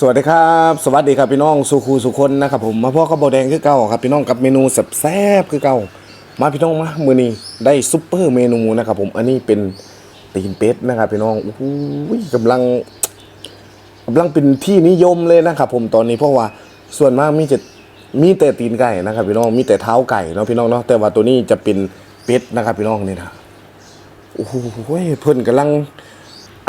สวัสดีครับ สวัสดีครับพี่น้องสุขูสุคนนะครับผมมาพ่อข้าวบแดงคือเก่าครับพี่น้องกับเมนูแซ่บคือเก่ามาพี่น้องมามือนี้ได้ซุปเปอร์เมนูนะครับผมอันนี้เป็นตีนเป็ดนะครับพี่น้องโอ้โหกำลังกำลังเป็นที่นิยมเลยนะครับผมตอนนี้เพราะว่าส่วนมากมีจะมีแต่ตีนไก่นะครับพี่น้องมีแต่เท้าไก่เนาะพี่น้องเนาะแต่ว่าตัวนี้จะเป็นเป็ดนะครับพี่น้องนี่นะโอ้โหเพิ่นกำลัง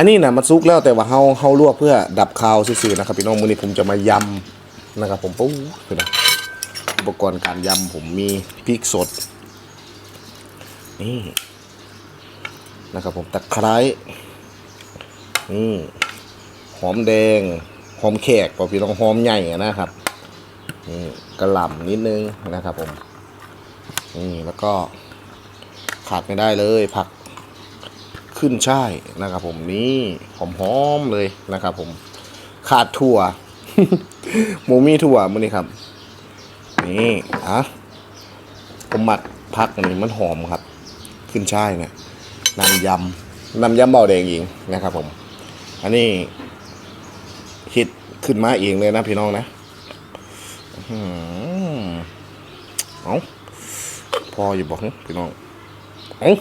อันนี้นะมันซุกแล้วแต่ว่าเฮาเฮาลวกเพื่อดับคาวซื่อๆนะครับพี่น้องมื้อนี้ผมจะมายำนะครับ ผมปุ๊บคือนะอุปกรณ์การยำผมมีพริกสดนี่นะครับผมตะไคร้นี่หอมแดงหอมแขกพอพี่น้องหอมใหญ่นะครับนี่กระหล่ำนิดนึงนะครับผมนี่แล้วก็ขาดไม่ได้เลยผัก ขึ้นช่ายนะครับ ผมนี่หอมๆเลยนะครับ ผมขาดถั่วหมูมีถั่วมื้อนี้ครับ นี่อะผมหมักพักอันนี้มันหอมครับ ขึ้นช่ายเนี่ยน้ำยำน้ำยำเบาแดงเองนะครับ ผม อันนี้คิดขึ้นมาเองเลยนะพี่น้องนะอื้อหือเอาพออยู่บอกพี่น้องเอา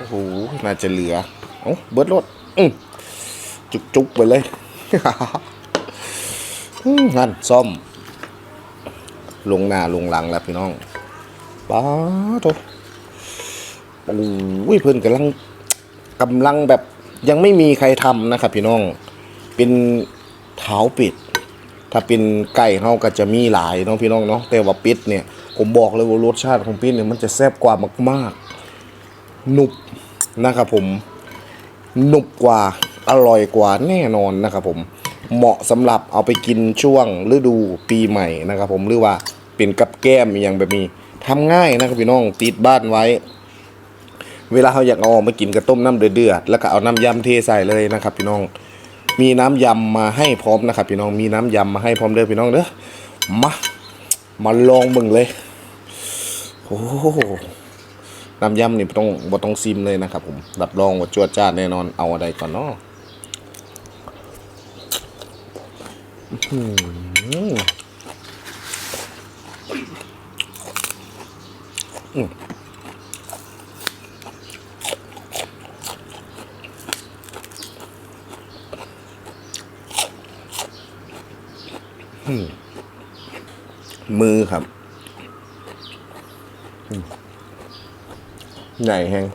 โอ้โห น่าจะเหลือเอ้เบิดรถอืจุกจุกๆไปเลยนั่นซ่อม ลงหน้าลงหลังแล้วพี่น้องป้าโตโอ้ยเพื่อนกำลังกำลังแบบยังไม่มีใครทำนะครับ พี่น้อง เป็นเท้าป็ดถ้าเป็นไก่เฮาก็จะมีหลายเนาะพี่น้องเนาะแต่ว่าป็ดเนี่ย ผมบอกเลยว่ารสชาติของป็ดเนี่ยมันจะแซ่บกว่ามากๆ หนุบนะครับผมหนุบกว่าอร่อยกว่าแน่นอนนะครับผมเหมาะสำหรับเอาไปกินช่วงฤดูปีใหม่นะครับผมหรือว่าเป็นกับแก้มอย่างแบบนี้ทำง่ายนะครับพี่น้องติดบ้านไว้ เวลาเขาอยากเอาออกมากินกระต้มน้ำเดือดๆแล้วก็เอาน้ำยำเทใส่เลยนะครับ พี่น้อง มีน้ำยำมาให้พร้อมนะครับ พี่น้องมีน้ำยำมาให้พร้อมเด้อพี่น้องเด้อมามาลองมึงเลยโอ้โห น้ำยำนี่ต้องบ่ต้องซิมเลยนะครับผมรับรองว่าจวดจ้าแน่นอนเอาอะไรก่อนเนาะอืมมือครับ ใหญ่แฮง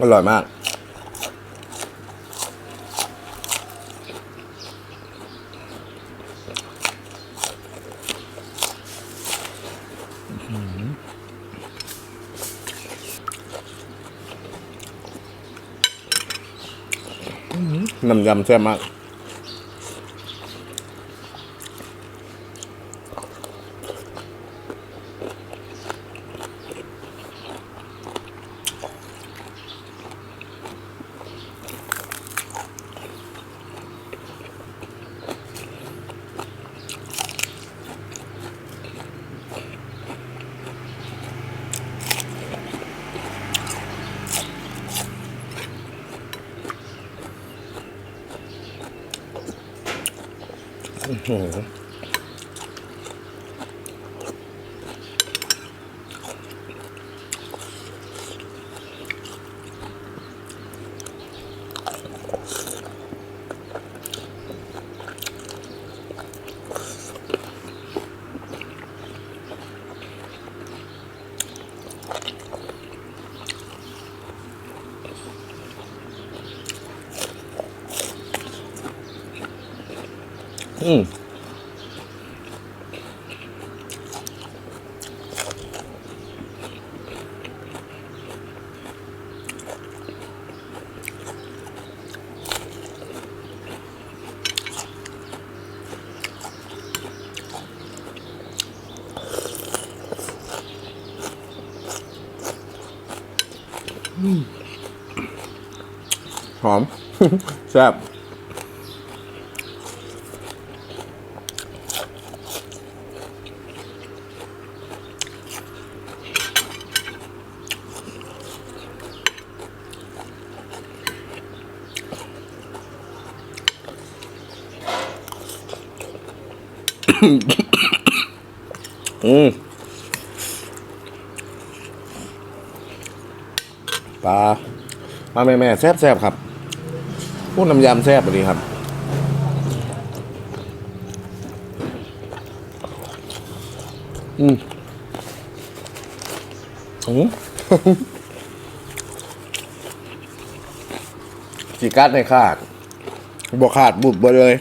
อร่อยมาก น้ำยำแซ่บมาก โอ้ แซ่บอืมปลามาแม่แม่แซ่บแซ่บครับ พวกน้ำยำแซ่บดีครับ อืมอืมจีกัดในขาดบอกขาดบุบไปเลย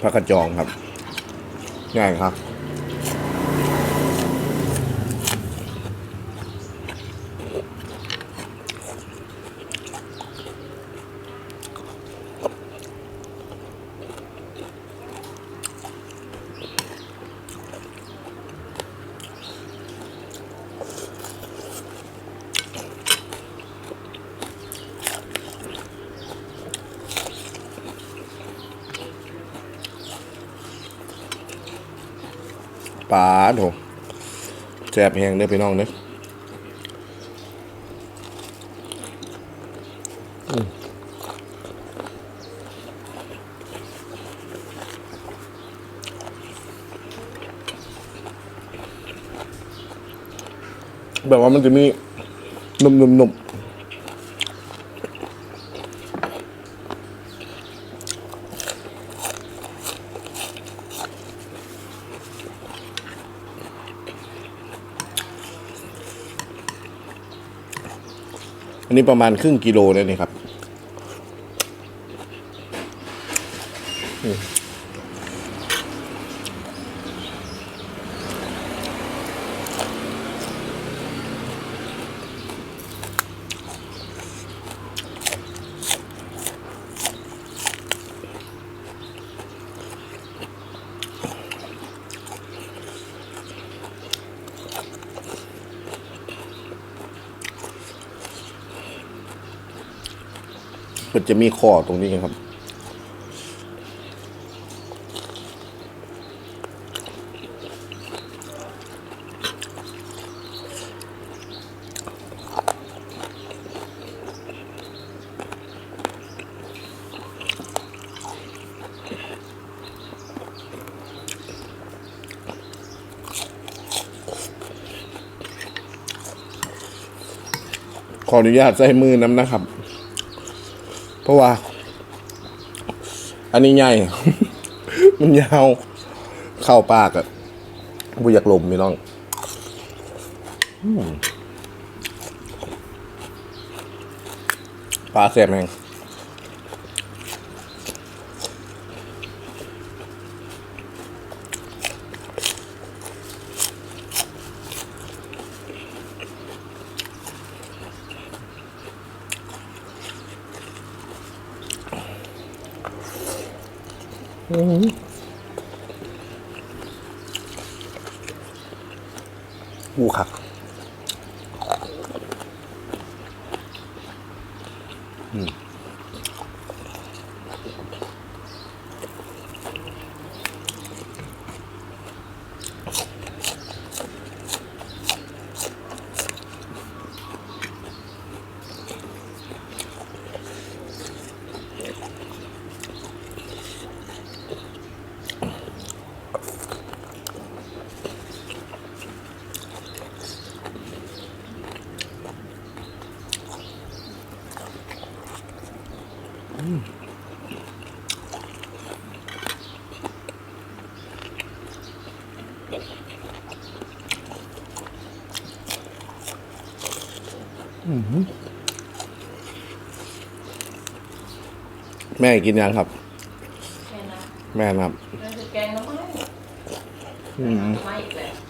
พระกระจองครับง่ายครับ ปลาโถแซ่บแหงเด้อพี่น้องเด้อแบบว่ามันจะมีนุ่มๆ อันนี้ประมาณครึ่งกิโลเลยนี่ครับ มันจะมีคอตรงนี้ครับ ขออนุญาตใส่มือน้ำนะครับ ราะว่า อันนี้ใหญ่ มันยาวเข้าปากอะบุอยากลมพี่น้องปลาเสียบแมง อูคัก แม่กินยังครับแค่นั้นแม่นะครับนั่นคือแกงน้ำไม้อืมน้ำไม้อีกแล้ว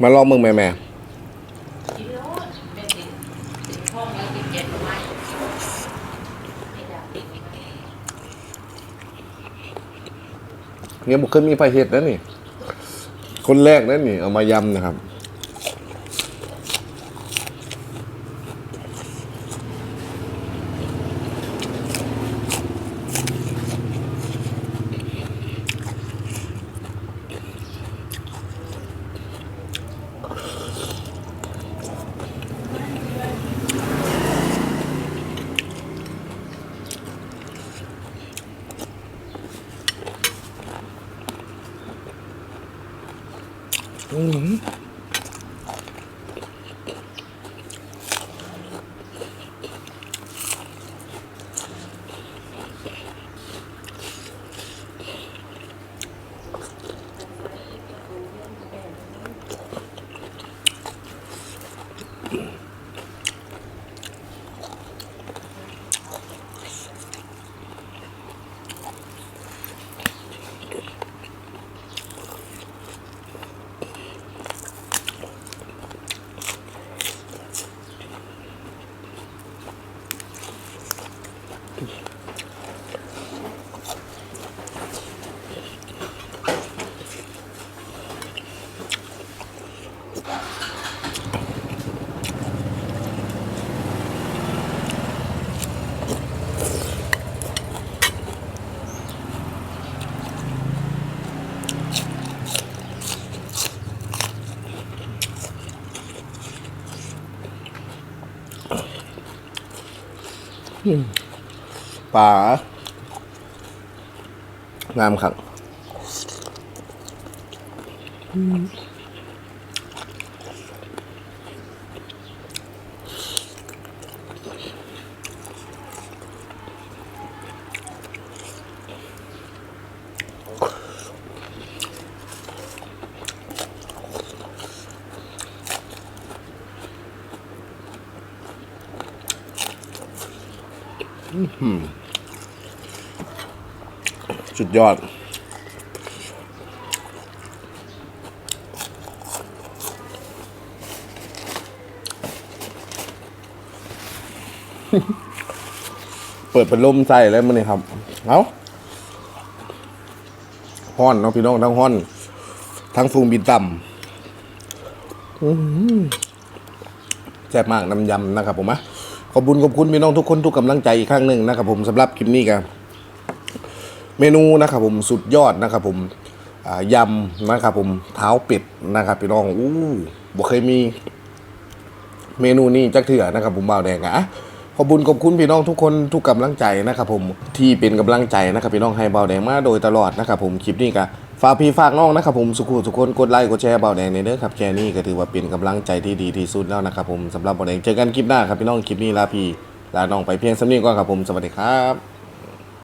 มาลองมึงแม่แม่กินแล้วเป็นติดติดห้องแล้วติดเจ็ดไม้ไม่ได้ติดไม้เนี่ยบุเคยมีไฟเห็ดนะนี่ คนแรกนะนี่ เอามายำนะครับ ป่างามครับ สุดยอด เปิดพัดลมใส่แล้วมันนี่ครับ เอาฮ้อนเนาะพี่น้องทั้งฮ้อน ทั้งฟูงบินต่ำแซ่บมากน้ำยำนะครับผมอะ ขอบคุญขอบคุณพี่น้องทุกคนทุกกำลังใจอีกครั้งหนึ่งนะครับผมสำหรับคลิปนี้กันเมนูนะครับผมสุดยอดนะครับผมยำนะครับผมเท้าเป็ดนะครับพี่น้องอู้บ่เคยมี เมนูนี้จักเถื่อนะครับผมบ่าวแดงอะขอบคุญขอบคุณพี่น้องทุกคนทุกกำลังใจนะครับผมที่เป็นกำลังใจนะครับพี่น้องให้บ่าวแดงมาโดยตลอดนะครับผมคลิปนี้ก็ ฝากพี่ฝากน้องนะครับผมสุขุทุกคนกดไลค์กดแชร์เบ่าแดงในเด้อครับแค่นี้ก็ถือว่าเป็นกำลังใจที่ดีที่สุดแล้วนะครับผมสำหรับเบ่าแดงเจอกันคลิปหน้าครับพี่น้องคลิปนี้ลาพี่ลาน้องไปเพียงสำนี้ก่อนครับผมสวัสดีครับ